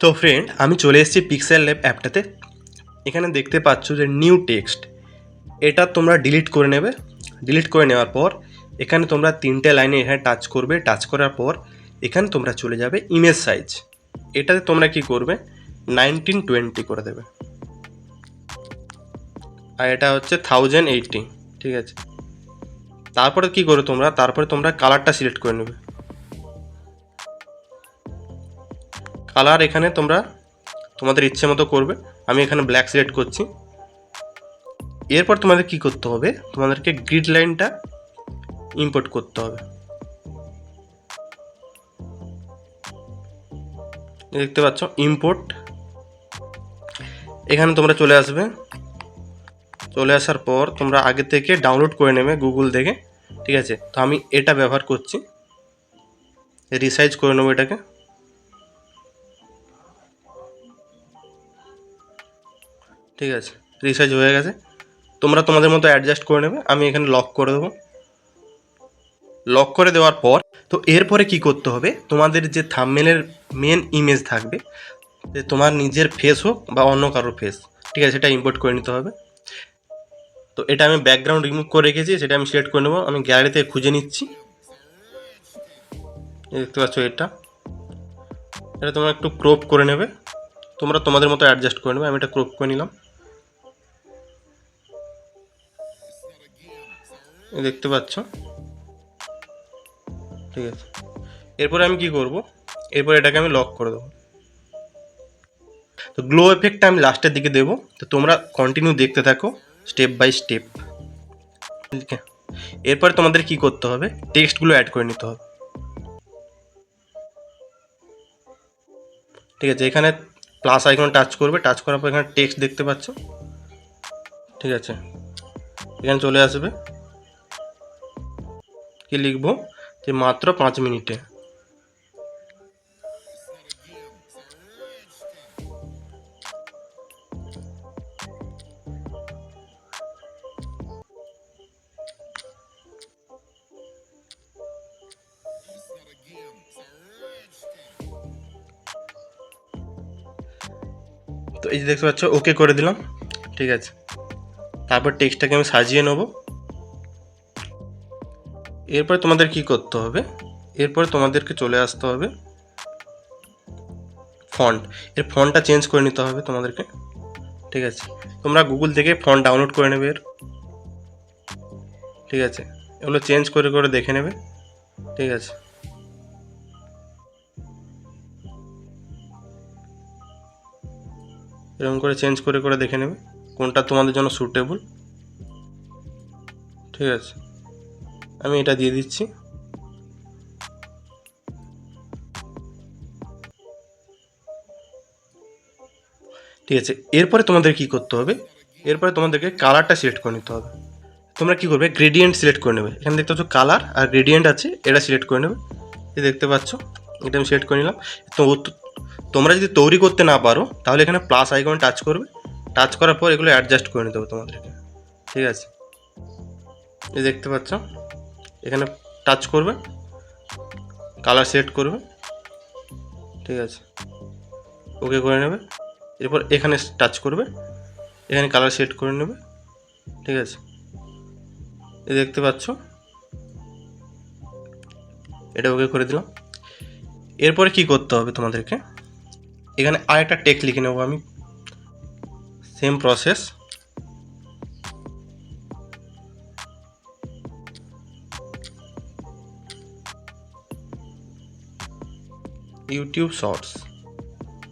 তো ফ্রেন্ড আমি চলে এসেছি পিক্সেল ল্যাব অ্যাপটাতে এখানে দেখতে পাচ্ছ যে নিউ টেক্সট এটা তোমরা ডিলিট করে নেবে। ডিলিট করে নেওয়ার পর, এখানে তোমরা তিনটে লাইনে এখানে টাচ করবে। টাচ করার পর, এখানে তোমরা চলে যাবে ইমেজ সাইজ এটাতে তোমরা কি করবে? নাইনটিন টোয়েন্টি করে দেবে। আর এটা হচ্ছে থাউজেন্ড এইটটি ঠিক আছে? তারপরে কি করবে তোমরা? তারপরে তোমরা কালারটা সিলেক্ট করে নেবে। কালার এখানে তোমরা তোমাদের ইচ্ছে মতো করবে। আমি এখানে ব্ল্যাক সিলেক্ট করছি। এরপর তোমাদের কি করতে হবে? তোমাদেরকে গ্রিড লাইনটা ইম্পোর্ট করতে হবে। দেখতে পাচ্ছ ইম্পোর্ট এখানে তোমরা চলে আসবে। চলে আসার পর তোমরা আগে থেকে ডাউনলোড করে নেবে গুগল থেকে, ঠিক আছে? তো আমি এটা ব্যবহার করছি। রিসাইজ করে নেব এটাকে। ঠিক আছে রিসার্চ হয়ে গেছে। তোমরা তোমাদের মতো অ্যাডজাস্ট করে নেবে, আমি এখানে লক করে দেবো। লক করে দেওয়ার পর, তো এরপরে কি করতে হবে? তোমাদের যে থামমেলের মেন ইমেজ থাকবে, যে তোমার নিজের ফেস হোক বা অন্য কারোর ফেস ঠিক আছে সেটা ইম্পোর্ট করে নিতে হবে। তো এটা আমি ব্যাকগ্রাউন্ড রিমুভ করে রেখেছি, সেটা আমি সিলেক্ট করে নেব। আমি গ্যালারিতে খুঁজে নিচ্ছি। দেখতে পাচ্ছ এটা। এটা তোমরা একটু ক্রপ করে নেবে। তোমরা তোমাদের মতো অ্যাডজাস্ট করে নেবে, আমি এটা ক্রপ করে নিলাম। দেখতে পাচ্ছ? ঠিক আছে। এরপরে আমি কি করব? এরপর এটাকে আমি লক করে দেবো। তো গ্লো এফেক্টটা আমি লাস্টের দিকে দেবো। তো তোমরা কন্টিনিউ দেখতে থাকো স্টেপ বাই স্টেপ ঠিক আছে? এরপরে তোমাদের কি করতে হবে? টেক্সটগুলো অ্যাড করে নিতে হবে। ঠিক আছে, এখানে প্লাস আইকন টাচ করবে। টাচ করার পর এখানে টেক্সট দেখতে পাচ্ছ? ঠিক আছে। এখানে চলে আসবে। কি লিখব? যে মাত্র পাঁচ মিনিটে। তো এই যে দেখতে পাচ্ছ, ওকে করে দিলাম। ঠিক আছে। তারপর টেক্সটটাকে আমি সাজিয়ে নেব। এরপরে তোমাদের কি করতে হবে? এরপরে তোমাদেরকে চলে আসতে হবে ফন্ট এর ফন্টটা চেঞ্জ করে নিতে হবে তোমাদেরকে। ঠিক আছে? তোমরা গুগল থেকে ফন্ট ডাউনলোড করে নেবে এর। ঠিক আছে? এগুলো চেঞ্জ করে করে দেখে নেবে। ঠিক আছে? এরকম করে চেঞ্জ করে করে দেখে নেবে। কোনটা তোমাদের জন্য সুটেবল ঠিক আছে? আমি এটা দিয়ে দিচ্ছি। ঠিক আছে, এরপরে তোমাদের কি করতে হবে? এরপরে তোমাদেরকে কালারটা সিলেক্ট করে নিতে হবে। তোমরা কি করবে? গ্রেডিয়েন্ট সিলেক্ট করে নেবে। এখানে দেখতে পাচ্ছ কালার আর গ্রেডিয়েন্ট আছে, এটা সিলেক্ট করে নেবে। এই দেখতে পাচ্ছ, এটা আমি সিলেক্ট করে নিলাম। তো তোমরা যদি তৈরি করতে না পারো, তাহলে এখানে প্লাস আইকন টাচ করবে। টাচ করার পর এগুলো অ্যাডজাস্ট করে নিতে হবে তোমাদেরকে। ঠিক আছে। এই দেখতে পাচ্ছ? এখানে টাচ করবে কালার সিলেক্ট করবে, ঠিক আছে? ওকে করে নেবে। এরপর এখানে টাচ করবে, এখানে কালার সিলেক্ট করে নেবে, ঠিক আছে? এই দেখতে পাচ্ছ? এটা ওকে করে দিলাম। এরপরে কি করতে হবে তোমাদেরকে? এখানে আরেকটা টেক লিখে নেব আমি। সেম প্রসেস ইউটিউব শর্টস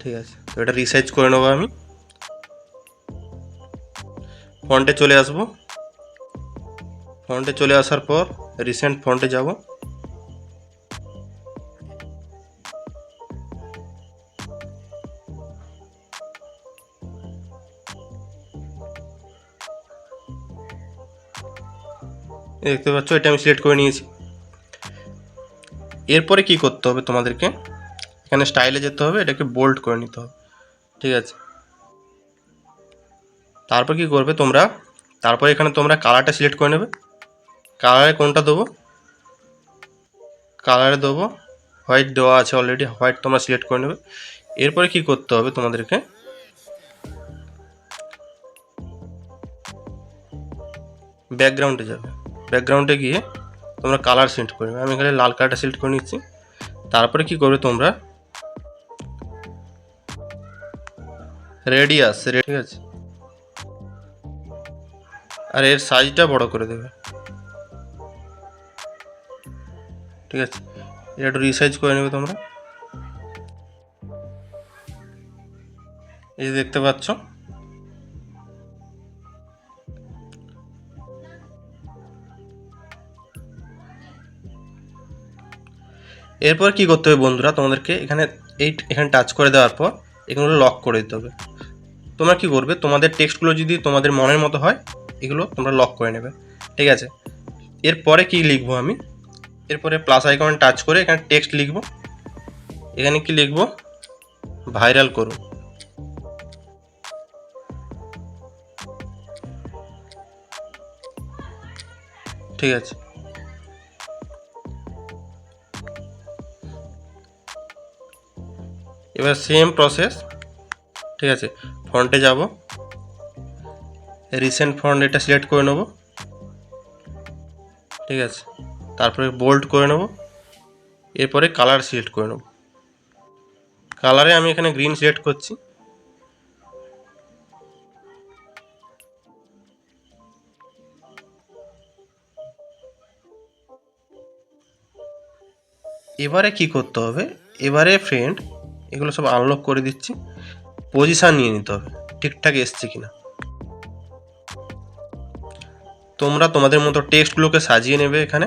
ঠিক আছে, তো এটা রিসার্চ করে নেব আমি। ফন্টে চলে আসব। ফন্টে চলে আসার পর রিসেন্ট ফন্টে যাব। দেখতে পাচ্ছ, এটা আমি সিলেক্ট করে নিয়েছি। এরপরে কি করতে হবে তোমাদেরকে? এখানে স্টাইলে যেতে হবে, এটাকে বোল্ড করে নিতে হবে। ঠিক আছে? তারপর কি করবে তোমরা? তারপর এখানে তোমরা কালারটা সিলেক্ট করে নেবে। কালারে কোনটা দেবো? কালারে দেবো হোয়াইট দেওয়া আছে অলরেডি হোয়াইট তোমরা সিলেক্ট করে নেবে। এরপরে কি করতে হবে তোমাদেরকে? ব্যাকগ্রাউন্ডে যাবে। ব্যাকগ্রাউন্ডে গিয়ে তোমরা কালার সিলেক্ট করবে আমি এখানে লাল কালারটা সিলেক্ট করে নিচ্ছি। তারপরে কি করবে তোমরা? রেডিয়াস ঠিক আছে। আর এর সাইজটা বড় করে দেবে। ঠিক আছে। এটা একটু রিসাইজ করে নেবে তোমরা। এই দেখতে পাচ্ছ। এরপর কি করতে হবে বন্ধুরা? তোমাদেরকে এখানে এই এখানে টাচ করে দেওয়ার পর এগুলো লক করে দিতে হবে। তোমরা কি করবে? তোমাদের টেক্সটগুলো যদি তোমাদের মনের মতো হয়, এগুলো তোমরা লক করে নেবে। ঠিক আছে? এরপরে কি লিখব আমি? এরপরে প্লাস আইকনে টাচ করে এখানে টেক্সট লিখব। এখানে কি লিখব? ভাইরাল করুন। ঠিক আছে? এবার সেম প্রসেস ঠিক আছে? ফন্টে যাব। রিসেন্ট ফন্ট এটা সিলেক্ট করে নেব। ঠিক আছে? তারপরে বোল্ড করে নেব। এরপরে কালার সিলেক্ট করে নেব। কালারে আমি এখানে গ্রিন সিলেক্ট করছি। এবারে কি করতে হবে? এবারে ফ্রেন্ড এগুলো সব আনলক করে দিচ্ছি। পজিশান নিয়ে নিতে হবে। ঠিকঠাক এসছে কিনা। তোমরা তোমাদের মতো টেক্সটগুলোকে সাজিয়ে নেবে এখানে।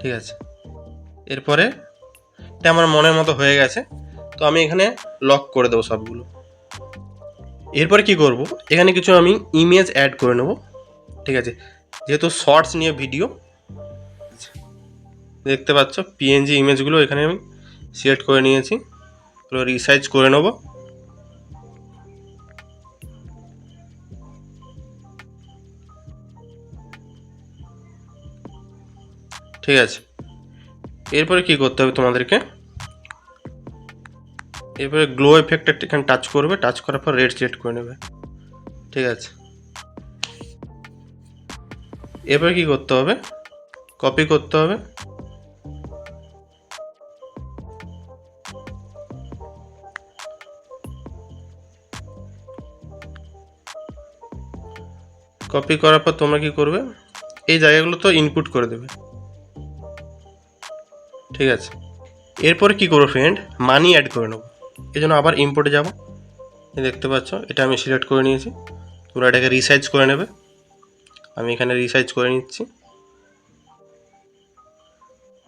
ঠিক আছে। এরপরে এটা আমার মনের মতো হয়ে গেছে। তো আমি এখানে লক করে দেবো সবগুলো। এরপরে কি করব? এখানে কিছু আমি ইমেজ অ্যাড করে নেব। ঠিক আছে। যেহেতু শর্টস নিয়ে ভিডিও দেখতে পাচ্ছ পিএনজি ইমেজগুলো এখানে আমি সিলেক্ট করে নিয়েছি। এগুলো রিসাইজ করে নেব। ঠিক আছে। এরপরে কি করতে হবে তোমাদেরকে? এরপরে গ্লো এফেক্টটা এখানে টাচ করবে টাচ করার পর রেড সিলেক্ট করে নেবে। ঠিক আছে। এরপরে কি করতে হবে? কপি করতে হবে। কপি করার পর তোমরা কি করবে? এই জায়গাগুলো তো ইনপুট করে দেবে। ঠিক আছে। এরপরে কি করব ফ্রেন্ড মানি অ্যাড করে নেব। এই জন্য আবার ইম্পোর্টে যাব। দেখতে পাচ্ছ, এটা আমি সিলেক্ট করে নিয়েছি। তোমরা এটাকে রিসাইজ করে নেবে। আমি এখানে রিসাইজ করে নিচ্ছি।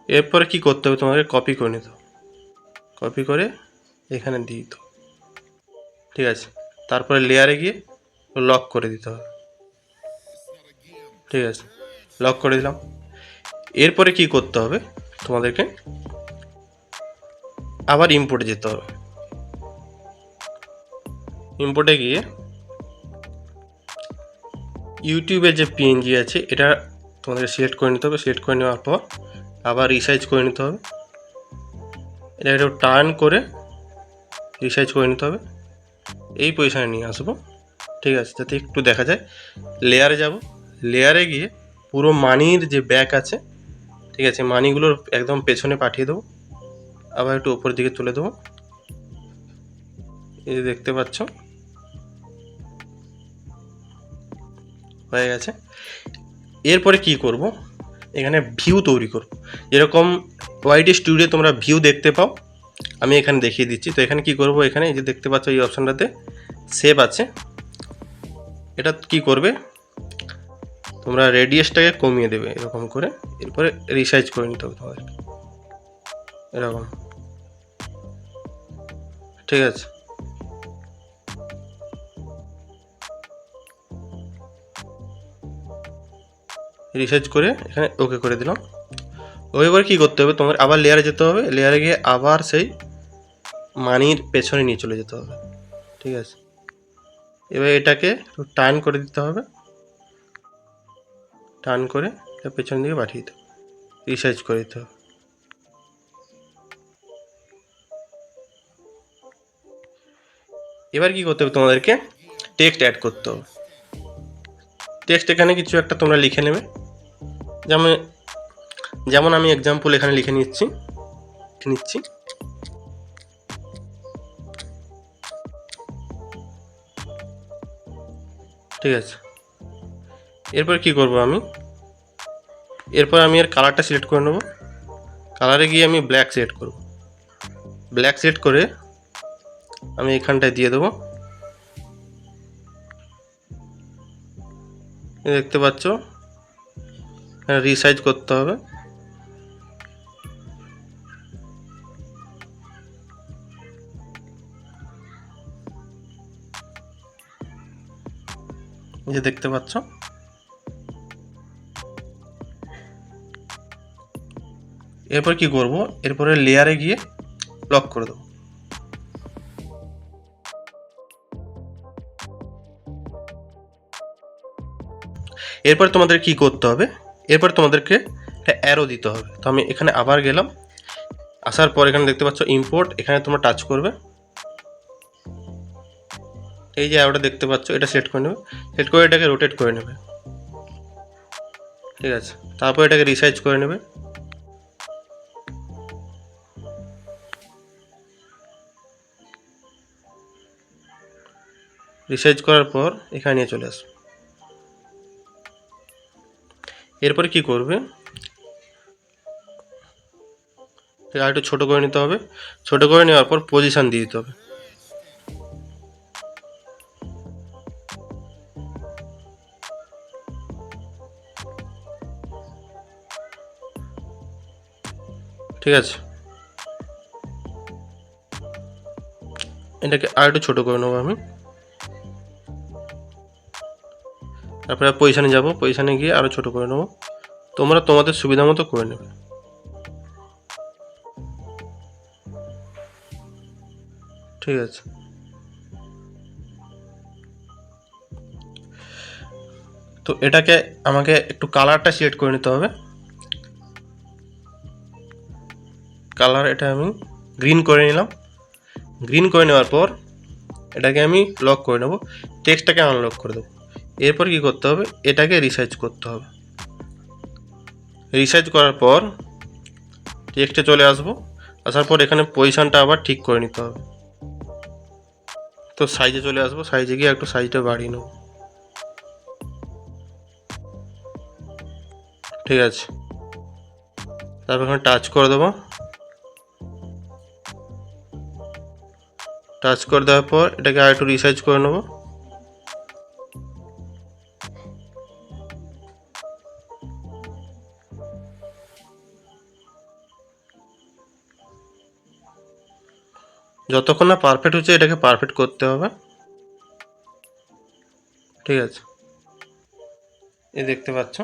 এরপরে কি করতে হবে তোমাকে? কপি করে নিতে কপি করে এখানে দিয়ে দিতে ঠিক আছে। তারপরে লেয়ারে গিয়ে লক করে দিতে হবে। ঠিক আছে। লক করে দিলাম। এরপরে কি করতে হবে? তোমাদেরকে আবার ইম্পোর্টে যেতে হবে। ইম্পোর্টে গিয়ে ইউটিউবের যে পিএনজি আছে, এটা তোমাদের সিলেক্ট করে নিতে হবে। সিলেক্ট করে নেওয়ার পর আবার রিসাইজ করে নিতে হবে। এটা একটু টার্ন করে রিসাইজ করে নিতে হবে। এই পজিশানে নিয়ে আসব। ঠিক আছে, যাতে একটু দেখা যায়। লেয়ারে যাব। লেয়ারে গিয়ে পুরো মানির যে ব্যাক আছে, ঠিক আছে মানিগুলোর একদম পেছনে পাঠিয়ে দেবো। আবার একটু উপরের দিকে তুলে দেবো। এই দেখতে পাচ্ছ, হয়ে গেছে। এরপরে কি করব? এখানে ভিউ তৈরি করব। যেরকম ওয়াইডি স্টুডিও তোমরা ভিউ দেখতে পাও। আমি এখানে দেখিয়ে দিচ্ছি। তো এখানে কি করব? এখানে এই যে দেখতে পাচ্ছ এই অপশানটাতে সেভ আছে। এটা কি করবে? তোমরা রেডিয়াসটাকে কমিয়ে দেবে এরকম করে। এরপরে রিসাইজ করে নিতে হবে তোমাদের এরকম। ঠিক আছে। রিসার্চ করে এখানে ওকে করে দিলাম। ওকে করে কী করতে হবে? তোমার আবার লেয়ারে যেতে হবে। লেয়ারে গিয়ে আবার সেই মানির পেছনে নিয়ে চলে যেতে হবে। ঠিক আছে। এবার এটাকে একটু টার্ন করে দিতে হবে। টান করে পেছন দিকে পাঠিয়ে দিতে। রিসার্চ করে দিতে। হবে এবার কি করতে হবে তোমাদেরকে? টেক্সট অ্যাড করতে হবে। টেক্সট এখানে কিছু একটা তোমরা লিখে নেবে। যেমন যেমন আমি এক্সাম্পল এখানে লিখে নিচ্ছি। নিচ্ছি। ঠিক আছে। এরপর কি করব আমি? এরপর আমি এর কালারটা সিলেক্ট করে নেব। কালারে গিয়ে আমি ব্ল্যাক সিলেক্ট করব। ব্ল্যাক সিলেক্ট করে আমি এখানটায় দিয়ে দেবো। দেখতে পাচ্ছ? রিসাইজ করতে হবে। যে দেখতে পাচ্ছ? এরপর কি করব? এরপরে লেয়ারে গিয়ে লক করে দেবো। এরপর তোমাদের কি করতে হবে? এরপর তোমাদেরকে একটা অ্যারো দিতে হবে। তো আমি এখানে আবার গেলাম। আসার পর এখানে দেখতে পাচ্ছ ইম্পোর্ট এখানে তোমরা টাচ করবে। এই যে অ্যারোটা দেখতে পাচ্ছ, এটা সেট করে নেবে। সেট করে এটাকে রোটেট করে নেবে। ঠিক আছে? তারপর এটাকে রিসাইজ করে নেবে। রিসাইজ করার পর এখানে নিয়ে চলে আসবে। এরপরে কি করবে? আর একটু ছোটো করে নিতে হবে। ছোটো করে নেওয়ার পর পজিশান দিয়ে দিতে হবে। ঠিক আছে। এটাকে আর একটু ছোটো করে নেব আমি। তারপরে পজিশানে যাব। পজিশানে গিয়ে আরও ছোটো করে নেব। তোমরা তোমাদের সুবিধা মতো করে নেবে। ঠিক আছে। তো এটাকে আমাকে একটু কালারটা সিলেক্ট করে নিতে হবে। কালার এটা আমি গ্রিন করে নিলাম। গ্রিন করে নেওয়ার পর এটাকে আমি লক করে নেব। টেক্সটটাকে আনলক করে দেবো। এরপর কি করতে হবে? এটাকে রিসার্চ করতে হবে। রিসার্চ করার পর টেক্সটে চলে আসব। আসার পর এখানে পজিশনটা আবার ঠিক করে নিতে হবে। তো সাইজে চলে আসব। সাইজে গিয়ে একটু সাইজটা বাড়িয়ে নেব। ঠিক আছে। তারপর এখানে টাচ করে দেবো। টাচ করে দেওয়ার পর এটাকে আর একটু রিসার্চ করে নেব। যতক্ষণ না পারফেক্ট হচ্ছে, এটাকে পারফেক্ট করতে হবে। ঠিক আছে। এই দেখতে পাচ্ছ।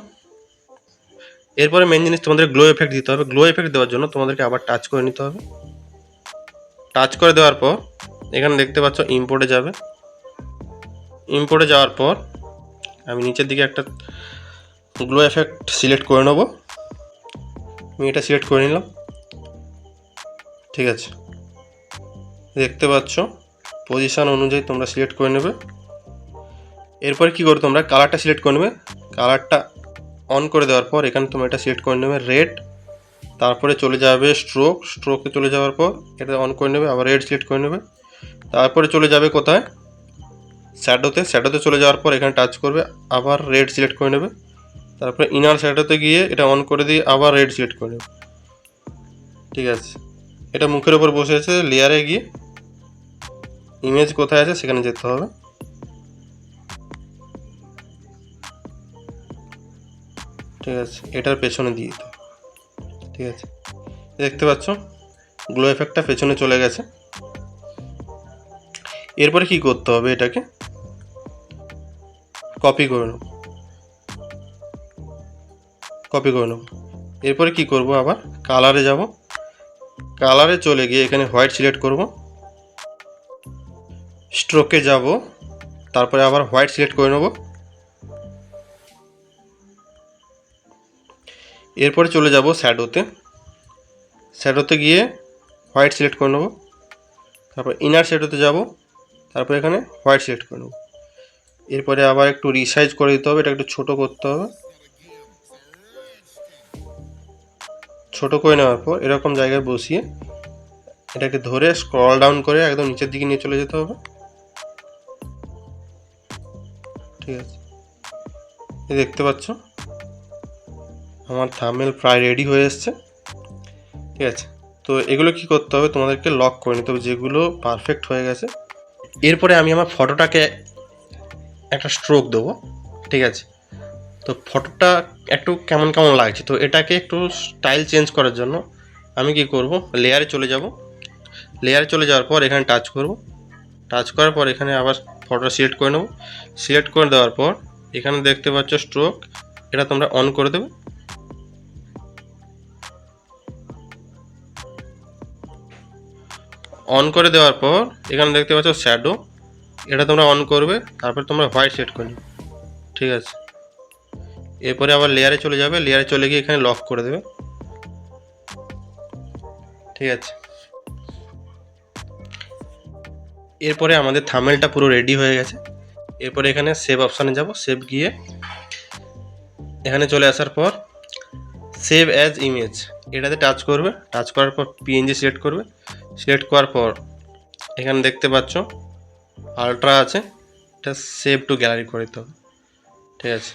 এরপরে মেন জিনিস তোমাদের গ্লো এফেক্ট দিতে হবে। গ্লো এফেক্ট দেওয়ার জন্য তোমাদেরকে আবার টাচ করে নিতে হবে। টাচ করে দেওয়ার পর, এখানে দেখতে পাচ্ছ ইম্পোর্টে যাবে। ইম্পোর্টে যাওয়ার পর, আমি নিচের দিকে একটা গ্লো এফেক্ট সিলেক্ট করে নেব। আমি এটা সিলেক্ট করে নিলাম। ঠিক আছে। দেখতে পাচ্ছ। পজিশান অনুযায়ী তোমরা সিলেক্ট করে নেবে। এরপরে কী করো তোমরা? কালারটা সিলেক্ট করে নেবে। কালারটা অন করে দেওয়ার পর এখানে তোমরা এটা সিলেক্ট করে নেবে রেড তারপরে চলে যাবে স্ট্রোক স্ট্রোকে চলে যাওয়ার পর এটা অন করে নেবে, আবার রেড সিলেক্ট করে নেবে। তারপরে চলে যাবে কোথায়? শ্যাডোতে শ্যাডোতে চলে যাওয়ার পর এখানে টাচ করবে, আবার রেড সিলেক্ট করে নেবে। তারপরে ইনার শ্যাডোতে গিয়ে এটা অন করে দিয়ে আবার রেড সিলেক্ট করে নেবে। ঠিক আছে। এটা মুখের ওপর বসে আছে লেয়ারে গিয়ে। ইমেজ কোথায় আছে সেখানে যেতে হবে। ঠিক আছে, এটার পেছনে দিয়ে দিতে ঠিক আছে, দেখতে পাচ্ছ গ্লো এফেক্টটা পেছনে চলে গেছে। এরপরে কি করতে হবে এটাকে? কপি করে নেব। কপি করে নেব। এরপরে কি করব আবার? কালারে যাব। কালারে চলে গিয়ে এখানে হোয়াইট সিলেক্ট করব। স্ট্রোকে যাব, তারপরে আবার হোয়াইট সিলেক্ট করে নেব। এরপরে চলে যাব শ্যাডোতে। শ্যাডোতে গিয়ে হোয়াইট সিলেক্ট করে নেব। তারপর ইনার শ্যাডোতে যাব, তারপর এখানে হোয়াইট সিলেক্ট করে নেব। এরপরে আবার একটু রিসাইজ করে দিতে হবে, এটা একটু ছোটো করতে হবে। ছোট করে নেওয়ার পর এরকম জায়গায় বসিয়ে এটাকে ধরে স্ক্রল ডাউন করে একদম নিচের দিকে নিয়ে চলে যেতে হবে। ঠিক আছে। দেখতে পাচ্ছ? আমার থামেল প্রায় রেডি হয়ে এসছে। ঠিক আছে। তো এগুলো কি করতে হবে? তোমাদেরকে লক করে নিতে হবে, যেগুলো পারফেক্ট হয়ে গেছে। এরপরে আমি আমার ফটোটাকে একটা স্ট্রোক দেবো। ঠিক আছে। তো ফটোটা একটু কেমন কেমন লাগছে? তো এটাকে একটু স্টাইল চেঞ্জ করার জন্য আমি কি করব? লেয়ারে চলে যাব। লেয়ারে চলে যাওয়ার পর এখানে টাচ করব। টাচ করার পর এখানে আবার ফটোটা সিলেক্ট করে নেব। সিলেক্ট করে দেওয়ার পর এখানে দেখতে পাচ্ছ স্ট্রোক এটা তোমরা অন করে দেবে। অন করে দেওয়ার পর এখানে দেখতে পাচ্ছ শ্যাডো এটা তোমরা অন করবে। তারপর তোমরা হোয়াইট সেট করে ঠিক আছে? এরপরে আবার লেয়ারে চলে যাবে লেয়ারে চলে গিয়ে এখানে লক করে দেবে। ঠিক আছে। এরপরে আমাদের থামেলটা পুরো রেডি হয়ে গেছে। এরপরে এখানে সেভ অপশানে যাব সেভ গিয়ে এখানে চলে আসার পর সেভ অ্যাজ ইমেজ এটাতে টাচ করবে। টাচ করার পর পিএনজি সিলেক্ট করবে। সিলেক্ট করার পর এখানে দেখতে পাচ্ছ আলট্রা আছে। এটা সেভ টু গ্যালারি করে দিতে হবে। ঠিক আছে।